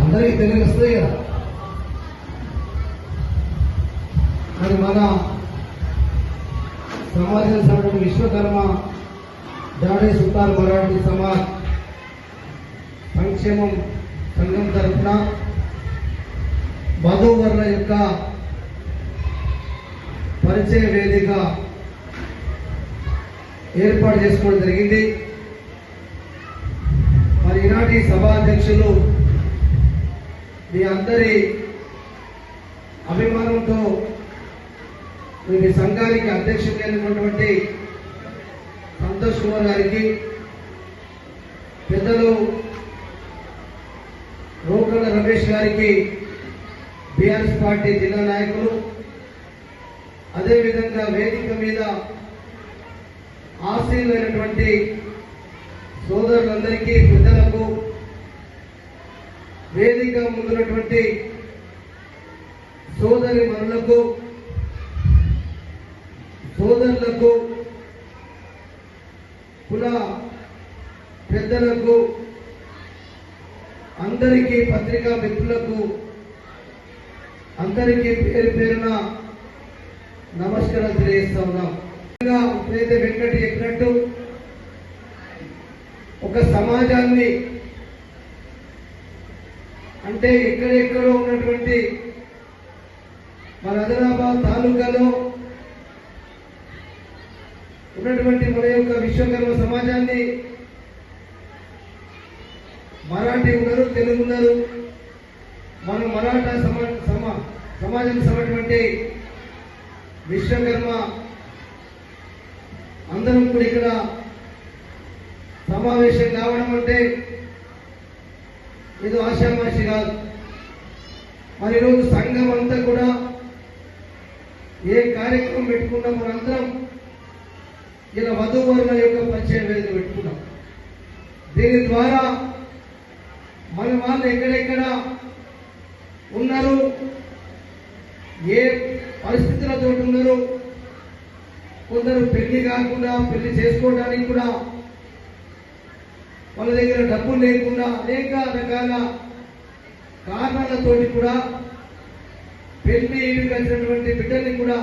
అందరికీ తెలుగు వస్తుంది కదా మరి మన సమాజం సంఘం విశ్వకర్మ జాడే సుల్తాన్ మరాఠీ సమాజ్ సంక్షేమం సంఘం తరఫున వధూవరుల యొక్క పరిచయ వేదిక ఏర్పాటు చేసుకోవడం జరిగింది. మరి ఈనాటి సభాధ్యక్షులు మీ అందరి అభిమానంతో మీ సంఘానికి అధ్యక్షుడైనటువంటి సంతోష్ కుమార్ గారికి పెద్దలు రోకల రమేష్ గారికి బీఆర్ఎస్ పార్టీ జిల్లా నాయకులు అదేవిధంగా వేదిక మీద ఆశీర్వైనటువంటి సోదరులందరికీ పెద్దలకు వేదిక ముందున్నటువంటి సోదరి మనులకు సోదరులకు కుల పెద్దలకు అందరికీ పత్రికా మిత్రులకు అందరికీ పేరు పేరున నమస్కారం తెలియజేస్తా ఉన్నాం. ఇప్పుడైతే వెంకటి చెప్పినట్టు ఒక సమాజాన్ని అంటే ఎక్కడెక్కడో ఉన్నటువంటి మన ఆదిలాబాద్ తాలూకాలో ఉన్నటువంటి మన యొక్క విశ్వకర్మ సమాజాన్ని మరాఠీ ఉన్నారు తెలుగు ఉన్నారు. మన మరాఠా సమా సమాజం సమటువంటి విశ్వకర్మ అందరం కూడా ఇక్కడ సమావేశం కావడం అంటే ఏదో ఆశామాషి కాదు. మరి ఈరోజు సంఘం అంతా కూడా ఏ కార్యక్రమం పెట్టుకున్నా మనందరం? ఇలా వధువరుల యొక్క పరిచయం వేదిక పెట్టుకున్నాం దీని ద్వారా మన వాళ్ళు ఎక్కడెక్కడ ఉన్నారు? ఏ పరిస్థితులతో ఉన్నారు? కొందరు పెళ్ళి కాకుండా పెళ్ళి చేసుకోవడానికి కూడా వాళ్ళ దగ్గర డబ్బులు లేకుండా అనేక రకాల కారణాలతోటి కూడా పెళ్ళి వచ్చినటువంటి బిడ్డల్ని కూడా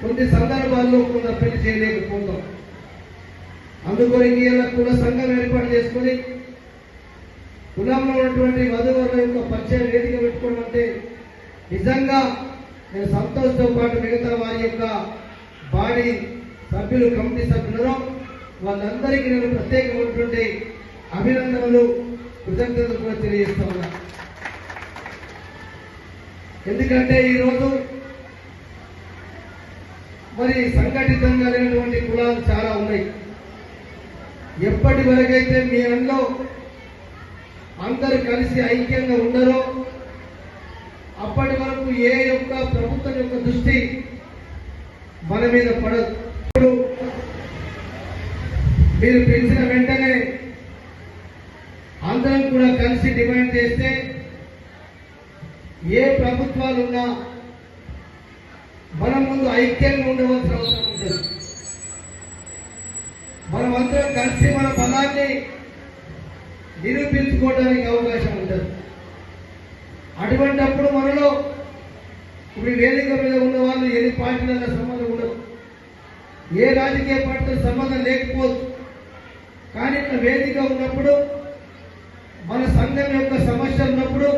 కొన్ని సందర్భాల్లో కొంత పెళ్ళి చేయలేకపోతాం. అందుకొని ఇలా కుల సంఘం ఏర్పాటు చేసుకొని కులంలో ఉన్నటువంటి వధువుల యొక్క పరిచయం వేదిక పెట్టుకోవడం అంటే నిజంగా నేను సంతోషంతో పాటు మిగతా వారి యొక్క బాడీ సభ్యులు కమిటీ సభ్యులను వాళ్ళందరికీ నేను ప్రత్యేకమైనటువంటి అభినందనలు కృతజ్ఞతలు కూడా తెలియజేస్తా ఉన్నా. ఎందుకంటే ఈరోజు మరి సంఘటితంగా లేనటువంటి కులాలు చాలా ఉన్నాయి. ఎప్పటి వరకైతే మీ అంట్లో అందరు కలిసి ఐక్యంగా ఉండరో అప్పటి వరకు ఏ యొక్క ప్రభుత్వం యొక్క దృష్టి మన మీద పడదు. మీరు పిలిచిన వెంటనే అందరం కూడా కలిసి డిమాండ్ చేస్తే ఏ ప్రభుత్వాలు ఉన్నా మన ముందు ఐక్యంగా ఉండవలసిన అవసరం ఉంటుంది మనం అందరం కలిసి మన పదాన్ని నిరూపించుకోవడానికి అవకాశం ఉంటుంది అటువంటప్పుడు మనలో ఇప్పుడు వేదిక మీద ఉన్న వాళ్ళు ఎన్ని పార్టీల సంబంధం ఏ రాజకీయ పార్టీతో సంబంధం లేకపోవచ్చు కానీ ఇక్కడ వేదిక ఉన్నప్పుడు మన సంఘం యొక్క సమస్య ఉన్నప్పుడు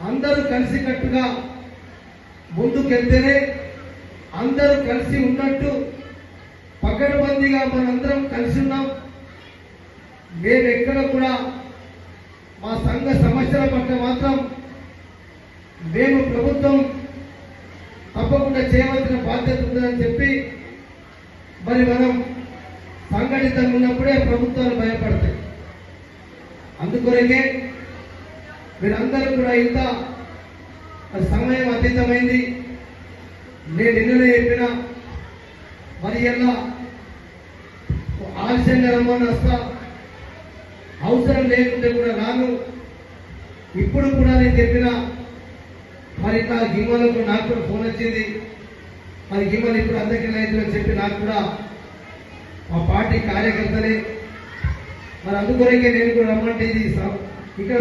అందరూ కలిసికట్టుగా ముందుకెళ్తేనే అందరూ కలిసి ఉన్నట్టు పకడ్బందీగా మనందరం కలిసి ఉన్నాం. మేము ఎక్కడ కూడా మా సంఘ సమస్యల పట్ల మాత్రం మేము ప్రభుత్వం తప్పకుండా చేయవలసిన బాధ్యత మరి మనం సంఘటితంగా ఉన్నప్పుడే ప్రభుత్వాలు భయపడతాయి. అందుకొరకే మీరందరూ కూడా ఇంత సమయం అతీతమైంది. నేను నిన్ననే చెప్పిన మరి ఎలా ఆలస్యంగా రమ్మని వస్తా అవసరం లేకుంటే కూడా రాను. ఇప్పుడు కూడా నేను చెప్పిన మరి నా గిమ్మలకు నాకు కూడా ఫోన్ వచ్చింది. మరి ఇవ్వని ఇప్పుడు అందరికీ రైతులు చెప్పి నాకు కూడా మా పార్టీ కార్యకర్తలే. మరి అందుకొరకే నేను కూడా రమ్మంటే ఇది ఇక్కడ